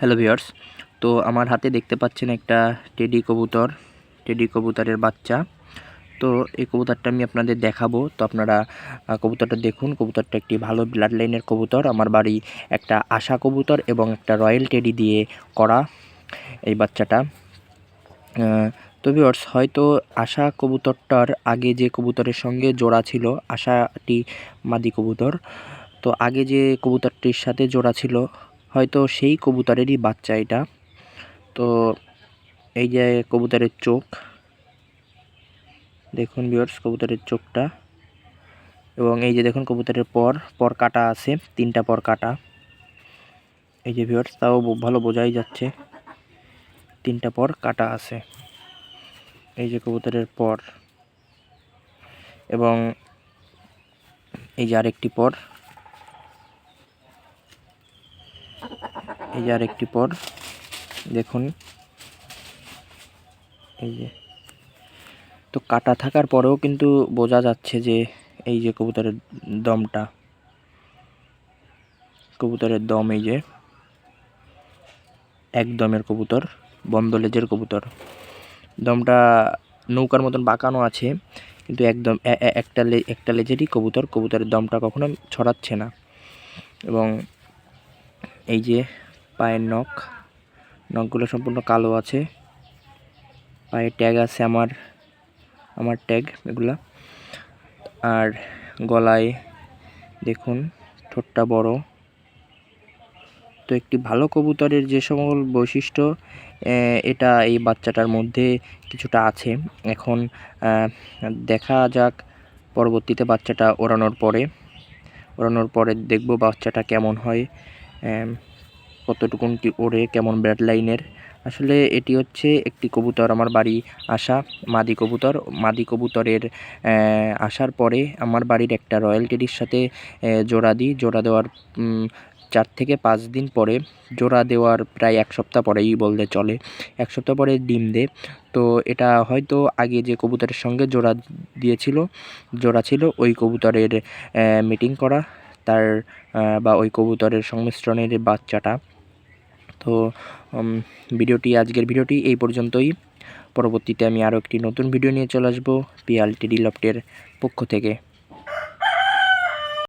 Hello viewers তো আমার হাতে দেখতে পাচ্ছেন একটা টেডি কবুতর টেডি কবুতরের বাচ্চা। তো এই কবুতরটা আমি আপনাদের দেখাবো। তো আপনারা কবুতরটা দেখুন। কবুতরটা একটি ভালো ব্লাড লাইনের কবুতর। আমার বাড়ি একটা আশা কবুতর এবং একটা রয়্যাল টেডি দিয়ে করা এই বাচ্চাটা। তো ভিউয়ার্স হয়তো আশা কবুতরটার আগে যে কবুতরের সঙ্গে জোড়া ছিল, আশাটি মাদি কবুতর। তো আগে যে কবুতরটির সাথে জোড়া ছিল হয়তো সেই কবুতরেরই বাচ্চা এটা। তো এই যে কবুতরের চোখ। দেখুন ভিউয়ার্স কবুতরের চোখটা। এবং এই যে দেখুন কবুতরের পর পর কাটা আছে, তিনটা পর কাটা। এই যে ভিউয়ার্স তাও ভালো বোঝাই যাচ্ছে। তিনটা পর কাটা আছে। এই যে কবুতরের পর। এবং এই যে আরেকটি পর। এই যে আরেকটি পর দেখুন। এই যে। তো কাটা থাকার পরেও কিন্তু বোঝা যাচ্ছে যে এই যে কবুতরের দমটা। কবুতরের দম এই যে। একদমের কবুতর বন্ধ লেজের কবুতর। দমটা নৌকার মতন বাঁকানো আছে, কিন্তু একদম একটা একটা লেজেরই কবুতর। কবুতরের দমটা কখনো ছড়াচ্ছে না। এবং এই যে পায়ের নখ। নখগুলো সম্পূর্ণ কালো আছে। পায়ে ট্যাগ আছে আমার আমার ট্যাগ এগুলা। আর গলায় দেখুন, ঠোঁটটা বড়। তো একটি ভালো কবুতরের যে সকল বৈশিষ্ট্য এটা এই বাচ্চাটার মধ্যে কিছুটা আছে। এখন দেখা যাক পরবর্তীতে বাচ্চাটা ওড়ানোর পরে ওড়ানোর পরে দেখব বাচ্চাটা কেমন হয়। কতটুকুন কি ওড়ে, কেমন ব্যাড লাইনের। আসলে এটি হচ্ছে একটি কবুতর, আমার বাড়ি আসা, মাদি কবুতর। মাদি কবুতরের আসার পরে আমার বাড়ির একটা রয়্যাল টেডির সাথে জোড়া দিই। জোড়া দেওয়ার চার থেকে পাঁচ দিন পরে জোড়া দেওয়ার প্রায় এক সপ্তাহ পরেই বললে চলে। এক সপ্তাহ পরে ডিম দে তো এটা হয়তো আগে যে কবুতরের সঙ্গে জোড়া দিয়েছিল, জোড়া ছিল, ওই কবুতরের মিটিং করা। তার বা ওই কবুতরের সংমিশ্রণের বাচ্চাটা তো ভিডিওটি, আজকের ভিডিওটি এই পর্যন্তই। পরবর্তীতে আমি আরও একটি নতুন ভিডিও নিয়ে চলে আসব পিএলটিডি টিডি লফটের পক্ষ থেকে।